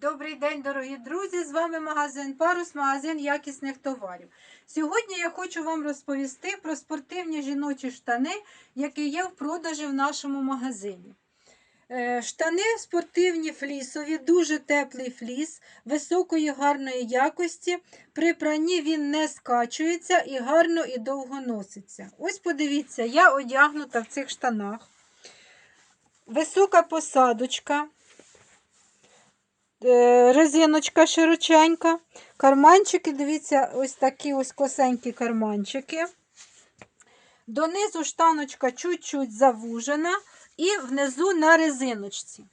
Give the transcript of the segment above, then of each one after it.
Добрий день, дорогі друзі! З вами магазин Парус, магазин якісних товарів. Сьогодні я хочу вам розповісти про спортивні жіночі штани, які є в продажі в нашому магазині. Е, Штани спортивні флісові, дуже теплий фліс, високої гарної якості. При пранні він не скачується і гарно і довго носиться. Ось подивіться, я одягнута в цих штанах. Висока посадочка. Е, резиночка широченька. Карманчики, дивіться, ось такі ось косенькі карманчики. Донизу штаночка чуть-чуть завужена і внизу на резиночці.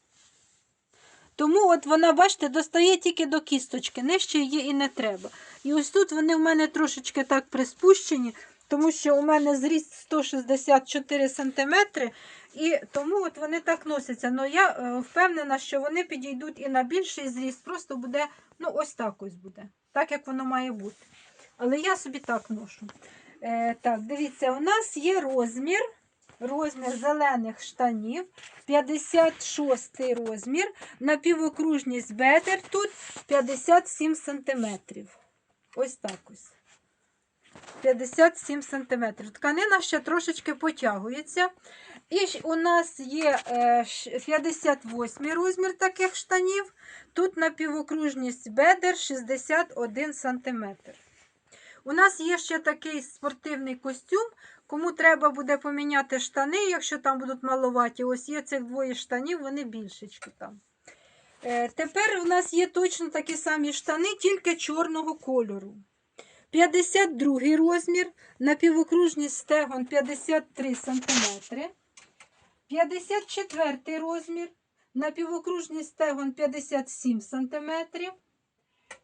Тому от вона, бачите, достає тільки до кісточки, нижче її і не треба. І ось тут вони в мене трошечки так приспущені, тому що у мене зріст 164 см, і тому от вони так носяться. Але я е, впевнена, що вони підійдуть і на більший зріст, просто буде, ну, ось так ось буде, так як воно має бути. Але я собі так ношу. Е, так, дивіться, у нас є розмір. Розмір зелених штанів 56 розмір. Напівокружність бедер тут 57 см. Ось так ось. 57 см. Тканина ще трошечки потягується. І у нас є е, 58 розмір таких штанів. Тут напівокружність бедер 61 см. У нас є ще такий спортивний костюм. Кому треба буде поміняти штани, якщо там будуть маловаті, ось є цих двоє штанів, вони більшечки там. Е, тепер у нас є точно такі самі штани, тільки чорного кольору. 52 розмір, напівокружність стегон 53 см. 54 розмір, напівокружність стегон 57 см.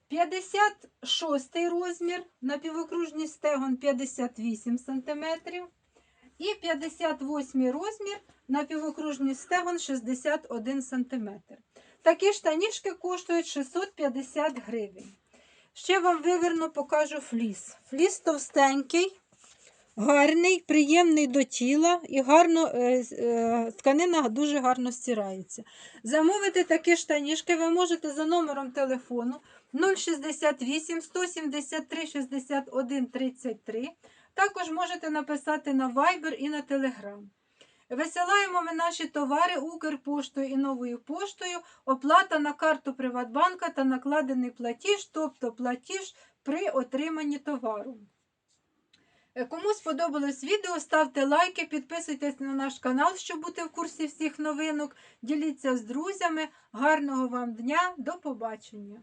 56 розмір, напівокружність стегон 58 см. І 58 розмір, напівокружність стегон 61 см. Такі штанішки коштують 650 гривень. Ще вам виверну покажу фліс. Фліс товстенький, гарний, приємний до тіла і гарно, е, е, тканина дуже гарно стирається. Замовити такі штанішки ви можете за номером телефону 068 173 61 33. Також можете написати на Viber і на Telegram. Висилаємо ми наші товари Укрпоштою і новою поштою. Оплата на карту Приватбанка та накладений платіж, тобто платіж при отриманні товару. Е, Кому сподобалось відео, ставте лайки, підписуйтесь на наш канал, щоб бути в курсі всіх новинок. Діліться з друзями. Гарного вам дня, до побачення!